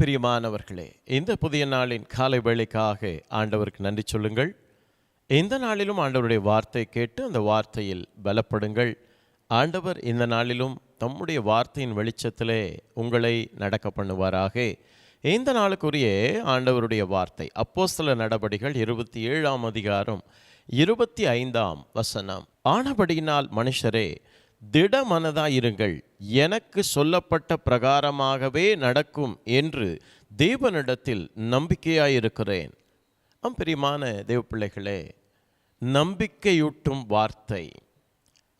பிரியமானவர்களே இந்த புதிய நாளின் காலை வேளைக்காக ஆண்டவருக்கு நன்றி சொல்லுங்கள். இந்த நாளிலும் ஆண்டவருடைய வார்த்தை கேட்டு அந்த வார்த்தையில் பலப்படுங்கள். ஆண்டவர் இந்த நாளிலும் தம்முடைய வார்த்தையின் வெளிச்சத்திலே உங்களை நடக்க பண்ணுவாராக. இந்த நாளுக்குரிய ஆண்டவருடைய வார்த்தை அப்போஸ்தல நடபடிகள் இருபத்தி ஏழாம் அதிகாரம் இருபத்தி ஐந்தாம் வசனம். ஆனபடியினால் மனுஷரே திடமனதாயிருங்கள். எனக்கு சொல்லப்பட்ட பிரகாரமாகவே நடக்கும் என்று தேவனிடத்தில் நம்பிக்கையாயிருக்கிறேன். ஆம் பிரியமான தேவ பிள்ளைகளே நம்பிக்கையூட்டும் வார்த்தை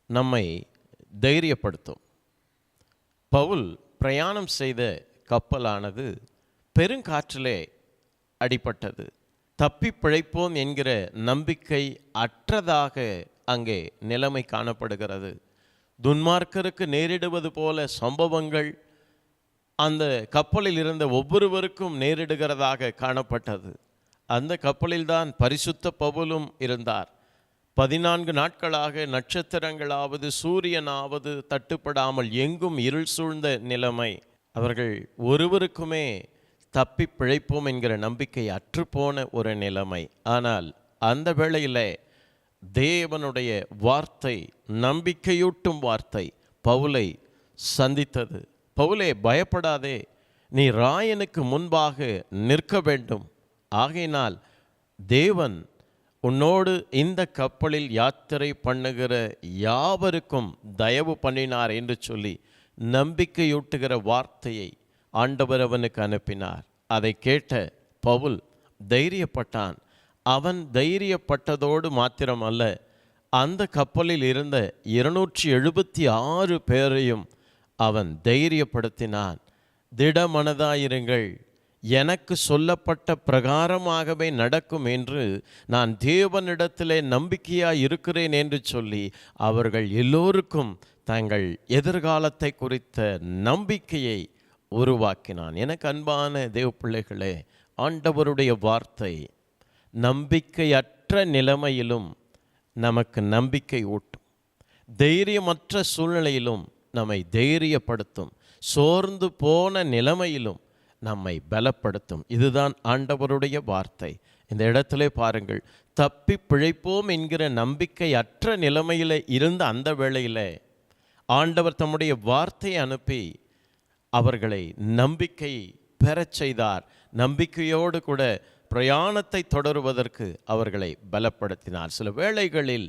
நம்மை தைரியப்படுத்தும். பவுல் பிரயாணம் செய்த கப்பலானது பெருங்காற்றிலே அடிபட்டது. தப்பி பிழைப்போம் என்கிற நம்பிக்கை அற்றதாக அங்கே நிலைமை காணப்படுகிறது. துன்மார்க்கருக்கு நேரிடுவது போல சம்பவங்கள் அந்த கப்பலில் இருந்த ஒவ்வொருவருக்கும் நேரிடுகிறதாக காணப்பட்டது. அந்த கப்பலில்தான் பரிசுத்த பவுலும் இருந்தார். பதினான்கு நாட்களாக நட்சத்திரங்களாவது சூரியனாவது தட்டுப்படாமல் எங்கும் இருள் சூழ்ந்த நிலைமை. அவர்கள் ஒருவருக்குமே தப்பி பிழைப்போம் என்கிற நம்பிக்கை அற்றுப்போன ஒரு நிலைமை. ஆனால் அந்த வேளையிலே தேவனுடைய வார்த்தை நம்பிக்கையூட்டும் வார்த்தை பவுலை சந்தித்தது. பவுலே பயப்படாதே நீ ராயனுக்கு முன்பாக நிற்க வேண்டும். ஆகையினால் தேவன் உன்னோடு இந்த கப்பலில் யாத்திரை பண்ணுகிற யாவருக்கும் தயவு பண்ணினார் என்று சொல்லி நம்பிக்கையூட்டுகிற வார்த்தையை ஆண்டவர் அவனுக்கு அனுப்பினார். அதை கேட்ட பவுல் தைரியப்பட்டான். அவன் தைரியப்பட்டதோடு மாத்திரம் அல்ல அந்த கப்பலில் இருந்த இருநூற்றி எழுபத்தி ஆறு பேரையும் அவன் தைரியப்படுத்தினான். திடமனதாயிருங்கள் எனக்கு சொல்லப்பட்ட பிரகாரமாகவே நடக்கும் என்று நான் தேவனிடத்திலே நம்பிக்கையாக இருக்கிறேன் என்று சொல்லி அவர்கள் எல்லோருக்கும் தங்கள் எதிர்காலத்தை குறித்த நம்பிக்கையை உருவாக்கினான். எனக்கு அன்பான தேவ பிள்ளைகளே ஆண்டவருடைய வார்த்தை நம்பிக்கையற்ற நிலைமையிலும் நமக்கு நம்பிக்கை ஊட்டும். தைரியமற்ற சூழ்நிலையிலும் நம்மை தைரியப்படுத்தும். சோர்ந்து போன நிலைமையிலும் நம்மை பலப்படுத்தும். இதுதான் ஆண்டவருடைய வார்த்தை. இந்த இடத்திலே பாருங்கள் தப்பி பிழைப்போம் என்கிற நம்பிக்கையற்ற நிலைமையில் இருந்த அந்த வேளையில் ஆண்டவர் தம்முடைய வார்த்தையை அனுப்பி அவர்களை நம்பிக்கை பெறச் செய்தார். நம்பிக்கையோடு கூட பிரயாணத்தை தொடருவதற்கு அவர்களை பலப்படுத்தினார். சில வேளைகளில்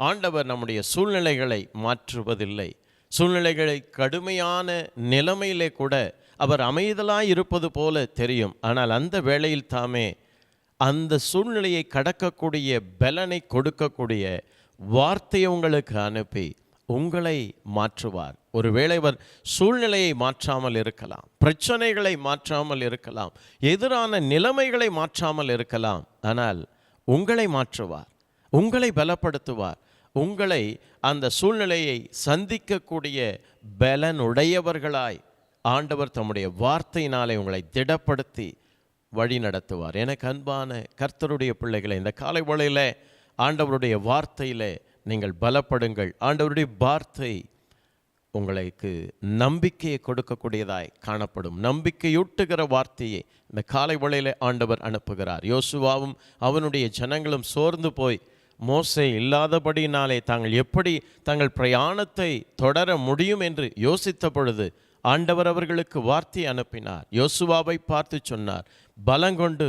ஆண்டவர் நம்முடைய சூழ்நிலைகளை மாற்றுவதில்லை. சூழ்நிலைகளை கடுமையான நிலைமையிலே கூட அவர் அமைதலாய் இருப்பது போல தெரியும். ஆனால் அந்த வேளையில் தாமே அந்த சூழ்நிலையை கடக்கக்கூடிய பலனை கொடுக்கக்கூடிய வார்த்தையை உங்களுக்கு அனுப்பி உங்களை மாற்றுவார். ஒருவேளை அவர் சூழ்நிலையை மாற்றாமல் இருக்கலாம் பிரச்சனைகளை மாற்றாமல் இருக்கலாம் எதிரான நிலைமைகளை மாற்றாமல் இருக்கலாம். ஆனால் உங்களை மாற்றுவார் உங்களை பலப்படுத்துவார். உங்களை அந்த சூழ்நிலையை சந்திக்கக்கூடிய பலனுடையவர்களாய் ஆண்டவர் தம்முடைய வார்த்தையினாலே உங்களை திடப்படுத்தி வழி நடத்துவார். எனக்கு அன்பான கர்த்தருடைய பிள்ளைகளை இந்த காலை வேளையில ஆண்டவருடைய வார்த்தையிலே நீங்கள் பலப்படுங்கள். ஆண்டவருடைய வார்த்தை உங்களுக்கு நம்பிக்கையை கொடுக்கக்கூடியதாய் காணப்படும். நம்பிக்கையூட்டுகிற வார்த்தையை இந்த காலை வழியில் ஆண்டவர் அனுப்புகிறார். யோசுவாவும் அவனுடைய ஜனங்களும் சோர்ந்து போய் மோசை இல்லாதபடினாலே தாங்கள் எப்படி தங்கள் பிரயாணத்தை தொடர முடியும் என்று யோசித்த பொழுது ஆண்டவர் அவர்களுக்கு வார்த்தை அனுப்பினார். யோசுவாவை பார்த்து சொன்னார் பலங்கொண்டு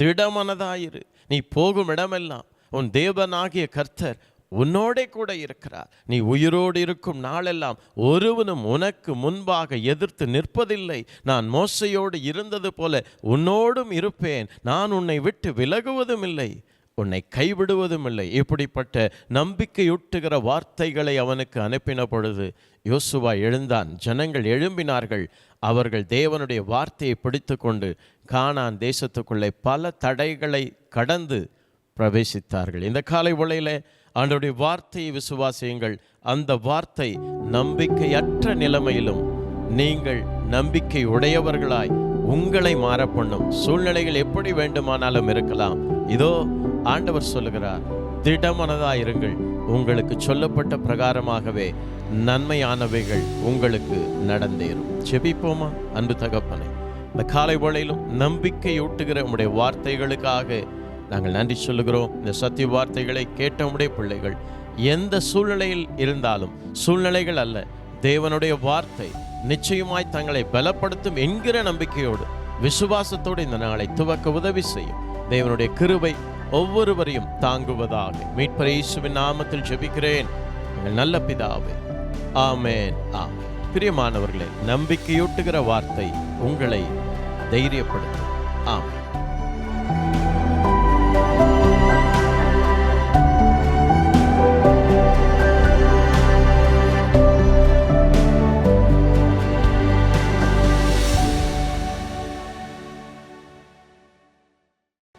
திடமனதாயிரு. நீ போகும் இடமெல்லாம் உன் தேவனாகிய கர்த்தர் உன்னோடே கூட இருக்கிறார். நீ உயிரோடு இருக்கும் நாளெல்லாம் ஒருவனும் உனக்கு முன்பாக எதிர்த்து நிற்பதில்லை. நான் மோசையோடு இருந்தது போல உன்னோடும் இருப்பேன். நான் உன்னை விட்டு விலகுவதும் இல்லை உன்னை கைவிடுவதும் இல்லை இப்படிப்பட்ட நம்பிக்கையூட்டுகிற வார்த்தைகளை அவனுக்கு அனுப்பின பொழுது யோசுவா எழுந்தான். ஜனங்கள் எழும்பினார்கள். அவர்கள் தேவனுடைய வார்த்தையை பிடித்து கொண்டு காணான் தேசத்துக்குள்ளே பல தடைகளை கடந்து பிரவேசித்தார்கள். இந்த காலை உலையிலே ஆண்டவருடைய வார்த்தையை விசுவாசியுங்கள். அந்த வார்த்தை நம்பிக்கையற்ற நிலைமையிலும் நீங்கள் நம்பிக்கை உடையவர்களாய் உங்களை மாறப்பண்ணும். சூழ்நிலைகள் எப்படி வேண்டுமானாலும் இருக்கலாம். இதோ ஆண்டவர் சொல்லுகிறார் திடமனதாயிருங்கள் உங்களுக்கு சொல்லப்பட்ட பிரகாரமாகவே நன்மையானவைகள் உங்களுக்கு நடந்தேறும். செபிப்போமா அன்பு தகப்பனை இந்த காலை வேளையிலும் நம்பிக்கையூட்டுகிற உங்களுடைய வார்த்தைகளுக்காக நாங்கள் நன்றி சொல்லுகிறோம். இந்த சத்திய வார்த்தைகளை கேட்ட பிள்ளைகள் எந்த சூழ்நிலையில் இருந்தாலும் சூழ்நிலைகள் அல்ல தேவனுடைய வார்த்தை நிச்சயமாய் தங்களை பலப்படுத்தும் என்கிற நம்பிக்கையோடு விசுவாசத்தோடு இந்த நாளை துவக்க உதவி செய்யும். தேவனுடைய கிருவை ஒவ்வொருவரையும் தாங்குவதாக. மீட்பர் இயேசுவின் நாமத்தில் ஜெபிக்கிறேன். எங்கள் நல்ல பிதாவே ஆமேன் ஆ பிரியமானவர்களே நம்பிக்கையூட்டுகிற வார்த்தை உங்களை தைரியப்படுத்தும். ஆமென்.